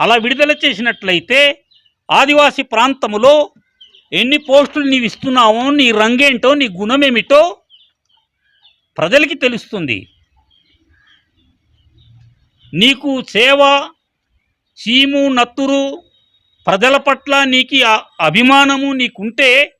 అలా విడుదల చేసినట్లయితే ఆదివాసీ ప్రాంతములో ఎన్ని పోస్టులు నీవు ఇస్తున్నావో నీ రంగేంటో నీ గుణమేమిటో ప్రజలకి తెలుస్తుంది. నీకు సేవ చీము నత్తురు ప్రజల పట్ల నీకు అభిమానము నీకుంటే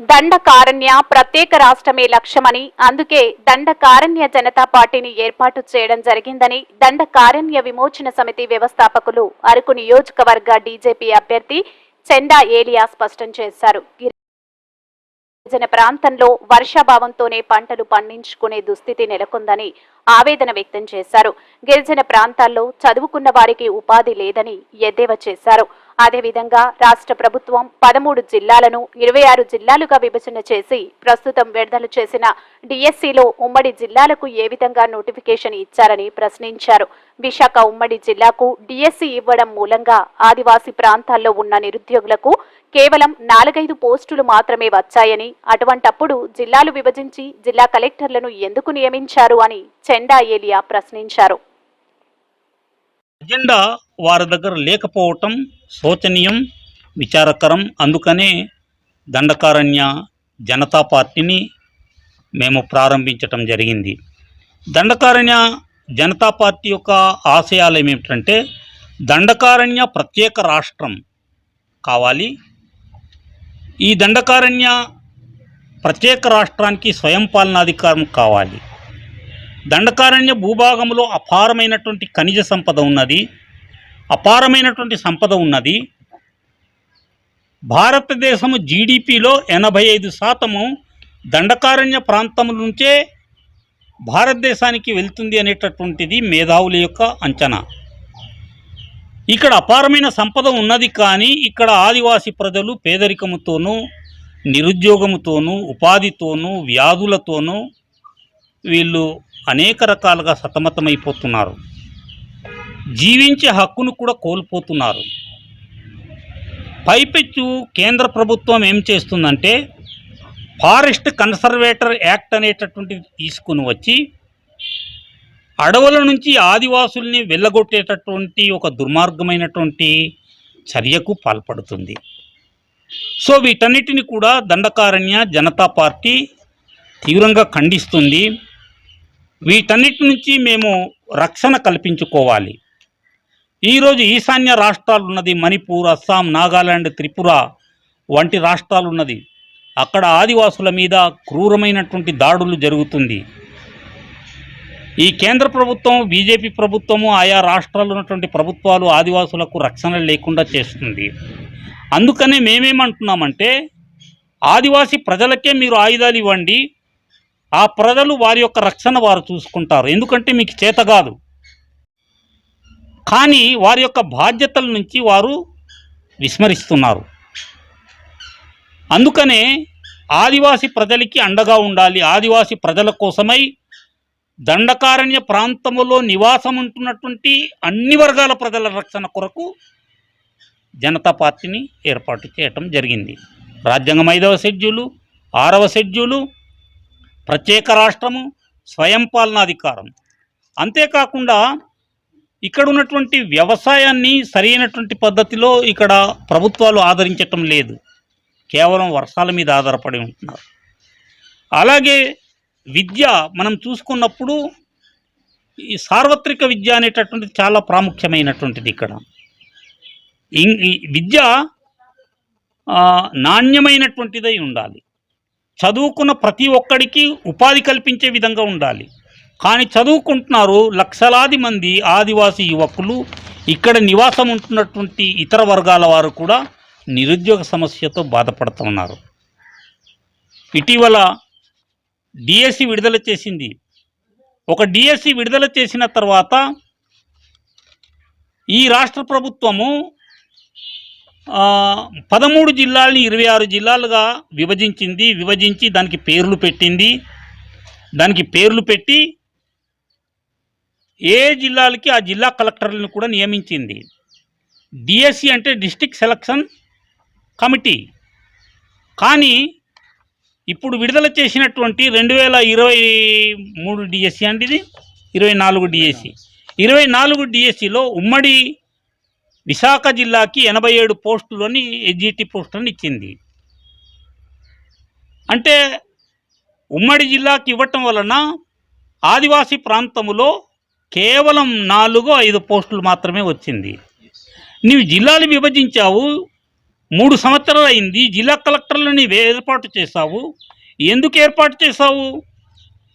దండకారణ్య ప్రత్యేక రాష్ట్రమే లక్ష్యమని అందుకే దండకారణ్య జనతా పార్టీని ఏర్పాటు చేయడం జరిగిందని దండకారణ్య విమోచన సమితి వ్యవస్థాపకులు అరకు నియోజకవర్గ డీజేపీ అభ్యర్థి చెండా ఏలియా స్పష్టం చేశారు. గిరిజన ప్రాంతంలో వర్షాభావంతోనే పంటలు పండించుకునే దుస్థితి నెలకొందని ఆవేదన వ్యక్తం చేశారు. గిరిజన ప్రాంతాల్లో చదువుకున్న వారికి ఉపాధి లేదని ఎద్దేవా చేశారు. అదేవిధంగా రాష్ట్ర ప్రభుత్వం పదమూడు జిల్లాలను ఇరవై ఆరు జిల్లాలుగా విభజన చేసి ప్రస్తుతం విడుదల చేసిన డిఎస్సిలో ఉమ్మడి జిల్లాలకు ఏ విధంగా నోటిఫికేషన్ ఇచ్చారని ప్రశ్నించారు. విశాఖ ఉమ్మడి జిల్లాకు డిఎస్సి ఇవ్వడం మూలంగా ఆదివాసీ ప్రాంతాల్లో ఉన్న నిరుద్యోగులకు కేవలం నాలుగైదు పోస్టులు మాత్రమే వచ్చాయని అటువంటప్పుడు జిల్లాలు విభజించి జిల్లా కలెక్టర్లను ఎందుకు నియమించారు అని చెండా ఏలియా ప్రశ్నించారు. అజెండా వారి దగ్గర లేకపోవటం శోచనీయం విచారకరం. అందుకనే దండకారణ్య జనతా పార్టీని మేము ప్రారంభించటం జరిగింది. దండకారణ్య జనతా పార్టీ యొక్క ఆశయాలు ఏమిటంటే దండకారణ్య ప్రత్యేక రాష్ట్రం కావాలి. ఈ దండకారణ్య ప్రత్యేక రాష్ట్రానికి స్వయం పాలనాధికారం కావాలి. దండకారణ్య భూభాగంలో అపారమైనటువంటి ఖనిజ సంపద ఉన్నది. అపారమైనటువంటి సంపద ఉన్నది. భారతదేశము జీడిపిలో ఎనభై ఐదు శాతము దండకారణ్య ప్రాంతం నుంచే భారతదేశానికి వెళ్తుంది అనేటటువంటిది మేధావుల యొక్క అంచనా. ఇక్కడ అపారమైన సంపద ఉన్నది కానీ ఇక్కడ ఆదివాసీ ప్రజలు పేదరికముతోనూ నిరుద్యోగముతోనూ ఉపాధితోనూ వ్యాధులతోనూ వీళ్ళు అనేక రకాలుగా సతమతమైపోతున్నారు. జీవించే హక్కును కూడా కోల్పోతున్నారు. పైపెచ్చు కేంద్ర ప్రభుత్వం ఏం చేస్తుందంటే ఫారెస్ట్ కన్సర్వేటర్ యాక్ట్ అనేటటువంటిది తీసుకుని వచ్చి అడవుల నుంచి ఆదివాసుల్ని వెళ్ళగొట్టేటటువంటి ఒక దుర్మార్గమైనటువంటి చర్యకు పాల్పడుతుంది. సో వీటన్నిటిని కూడా దండకారణ్య జనతా పార్టీ తీవ్రంగా ఖండిస్తుంది. వీటన్నిటి నుంచి మేము రక్షణ కల్పించుకోవాలి. ఈరోజు ఈశాన్య రాష్ట్రాలు ఉన్నది మణిపూర్ అస్సాం నాగాలాండ్ త్రిపుర వంటి రాష్ట్రాలు ఉన్నది అక్కడ ఆదివాసుల మీద క్రూరమైనటువంటి దాడులు జరుగుతుంది. ఈ కేంద్ర ప్రభుత్వం బీజేపీ ప్రభుత్వము ఆయా రాష్ట్రాల్లో ఉన్నటువంటి ప్రభుత్వాలు ఆదివాసులకు రక్షణ లేకుండా చేస్తుంది. అందుకనే మేమేమంటున్నామంటే ఆదివాసీ ప్రజలకే మీరు ఆయుధాలు ఇవ్వండి ఆ ప్రజలు వారి యొక్క రక్షణ వారు చూసుకుంటారు. ఎందుకంటే మీకు చేత కాదు. కానీ వారి యొక్క బాధ్యతల నుంచి వారు విస్మరిస్తున్నారు. అందుకనే ఆదివాసీ ప్రజలకి అండగా ఉండాలి. ఆదివాసీ ప్రజల కోసమై దండకారణ్య ప్రాంతములో నివాసం ఉంటున్నటువంటి అన్ని వర్గాల ప్రజల రక్షణ కొరకు జనతా పార్టీని ఏర్పాటు చేయటం జరిగింది. రాజ్యాంగం ఐదవ షెడ్యూలు ఆరవ షెడ్యూలు ప్రత్యేక రాష్ట్రము స్వయం పాలనాధికారం అంతేకాకుండా ఇక్కడ ఉన్నటువంటి వ్యవసాయాన్ని సరైనటువంటి పద్ధతిలో ఇక్కడ ప్రభుత్వాలు ఆదరించటం లేదు. కేవలం వర్షాల మీద ఆధారపడి ఉంటున్నారు. అలాగే విద్య మనం చూసుకున్నప్పుడు ఈ సార్వత్రిక విద్య అనేటటువంటిది చాలా ప్రాముఖ్యమైనటువంటిది ఇక్కడ. విద్య నాణ్యమైనటువంటిదై ఉండాలి. చదువుకున్న ప్రతి ఒక్కడికి ఉపాధి కల్పించే విధంగా ఉండాలి. కానీ చదువుకుంటున్నారు లక్షలాది మంది ఆదివాసీ యువకులు ఇక్కడ నివాసం ఉంటున్నటువంటి ఇతర వర్గాల వారు కూడా నిరుద్యోగ సమస్యతో బాధపడుతున్నారు ఇటీవల డిఎస్సి విడుదల చేసింది. ఒక డిఎస్సి విడుదల చేసిన తర్వాత ఈ రాష్ట్ర ప్రభుత్వము పదమూడు జిల్లాలని ఇరవై ఆరు జిల్లాలుగా విభజించింది విభజించి దానికి పేర్లు పెట్టింది. దానికి పేర్లు పెట్టి ఏ జిల్లాలకి ఆ జిల్లా కలెక్టర్లను కూడా నియమించింది. డిఎస్సి అంటే డిస్టిక్ సెలక్షన్ కమిటీ. కానీ ఇప్పుడు విడుదల చేసినటువంటి రెండు వేల ఇరవై మూడు డిఎస్సి అంటే ఇది ఇరవై నాలుగు డిఎస్సి ఇరవై నాలుగు డిఎస్సిలో ఉమ్మడి విశాఖ జిల్లాకి ఎనభై ఏడు పోస్టులని ఎస్జిటి పోస్టులను ఇచ్చింది. అంటే ఉమ్మడి జిల్లాకి ఇవ్వటం వలన ఆదివాసీ ప్రాంతములో కేవలం నాలుగు ఐదు పోస్టులు మాత్రమే వచ్చింది. నీవు జిల్లాలు విభజించావు మూడు సంవత్సరాలు అయింది జిల్లా కలెక్టర్లు నీవు ఏర్పాటు చేశావు ఎందుకు ఏర్పాటు చేశావు?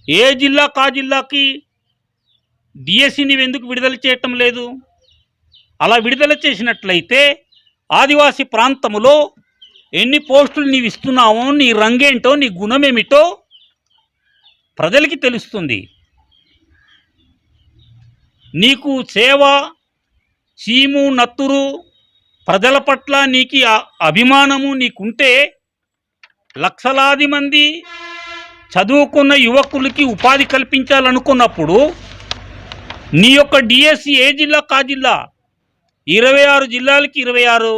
ఏ జిల్లా కా జిల్లాకి డిఎస్సి నీవు ఎందుకు విడుదల చేయటం లేదు? అలా విడుదల చేసినట్లయితే ఆదివాసీ ప్రాంతములో ఎన్ని పోస్టులు నీవు ఇస్తున్నావో నీ రంగేంటో నీ గుణమేమిటో ప్రజలకి తెలుస్తుంది. నీకు సేవ చీము నత్తురు ప్రజల పట్ల నీకు అభిమానము నీకుంటే లక్షలాది మంది చదువుకున్న యువకులకి ఉపాధి కల్పించాలనుకున్నప్పుడు నీ యొక్క డిఎస్సి ఏ జిల్లా కా జిల్లా ఇరవై ఆరు జిల్లాలకి ఇరవై ఆరు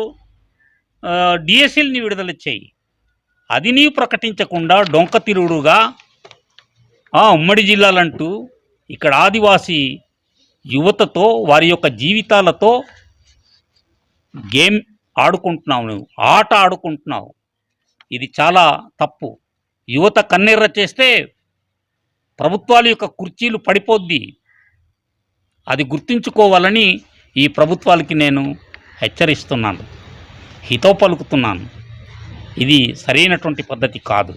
డిఎస్ఎల్ని విడుదల చేయి అది నీవు ప్రకటించకుండా డొంక తిరుగుడుగా ఆ ఉమ్మడి జిల్లాలంటూ ఇక్కడ ఆదివాసీ యువతతో వారి యొక్క జీవితాలతో గేమ్ ఆడుకుంటున్నావు నువ్వు ఆట ఆడుకుంటున్నావు. ఇది చాలా తప్పు. యువత కన్నెర్ర చేస్తే ప్రభుత్వాల యొక్క కుర్చీలు పడిపోద్ది. అది గుర్తుంచుకోవాలని ఈ ప్రభుత్వాలకి నేను హెచ్చరిస్తున్నాను. హితో పలుకుతున్నాను. ఇది సరైనటువంటి పద్ధతి కాదు.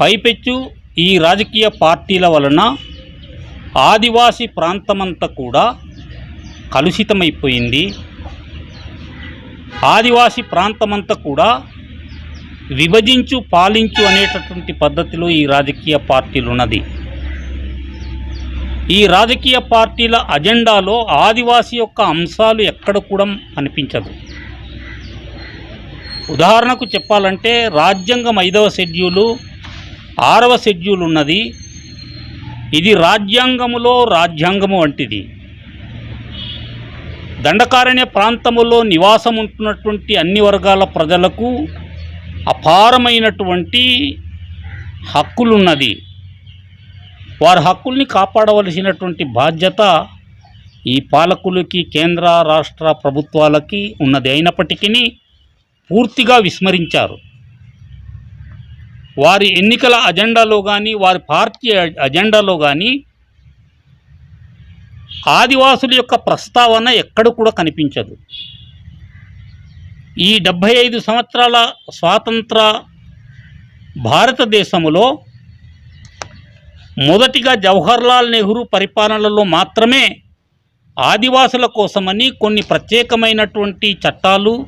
పైపెచ్చు ఈ రాజకీయ పార్టీల వలన ఆదివాసీ ప్రాంతమంతా కూడా కలుషితమైపోయింది. ఆదివాసీ ప్రాంతమంతా కూడా విభజించు పాలించు అనేటటువంటి పద్ధతిలో ఈ రాజకీయ పార్టీలు ఉన్నది ఈ రాజకీయ పార్టీల అజెండాలో ఆదివాసీ యొక్క అంశాలు ఎక్కడ కూడా అనిపించదు. ఉదాహరణకు చెప్పాలంటే రాజ్యాంగం ఐదవ షెడ్యూలు ఆరవ షెడ్యూల్ ఉన్నది. ఇది రాజ్యాంగములో రాజ్యాంగము వంటిది. దండకారణ్య ప్రాంతములో నివాసం ఉంటున్నటువంటి అన్ని వర్గాల ప్రజలకు అపారమైనటువంటి హక్కులున్నది. వారి హక్కుల్ని కాపాడవలసినటువంటి బాధ్యత ఈ పాలకులకి కేంద్ర రాష్ట్ర ప్రభుత్వాలకి ఉన్నది. అయినప్పటికీ పూర్తిగా విస్మరించారు. వారి ఎన్నికల అజెండాలో కానీ వారి పార్టీ అజెండాలో కానీ ఆదివాసుల యొక్క ప్రస్తావన ఎక్కడ కూడా కనిపించదు. ఈ డెబ్భై ఐదు సంవత్సరాల స్వాతంత్ర భారతదేశంలో మొదటిగా జవహర్లాల్ నెహ్రూ పరిపాలనలో మాత్రమే ఆదివాసుల కోసమని కొన్ని ప్రత్యేకమైనటువంటి చట్టాలు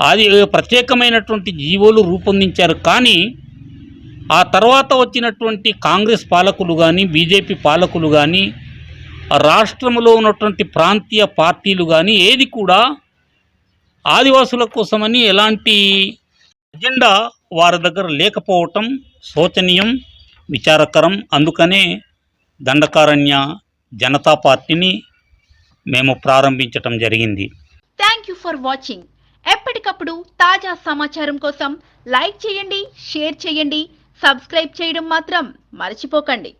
ఆది ప్రత్యేకమైనటువంటి జీవోలు రూపొందించారు. కానీ ఆ తర్వాత వచ్చినటువంటి కాంగ్రెస్ పాలకులు కానీ బీజేపీ పాలకులు కానీ రాష్ట్రంలో ఉన్నటువంటి ప్రాంతీయ పార్టీలు కానీ ఏది కూడా ఆదివాసుల కోసమని ఎలాంటి ఎజెండా వారి దగ్గర లేకపోవటం శోచనీయం. విచారకరం. అందుకనే దండకారణ్య జనతా పార్టీని మేము ప్రారంభించటం జరిగింది. థ్యాంక్ యూ ఫర్ వాచింగ్ ఎప్పటికప్పుడు తాజా సమాచారం కోసం లైక్ చేయండి షేర్ చేయండి సబ్స్క్రైబ్ చేయడం మాత్రం మర్చిపోకండి.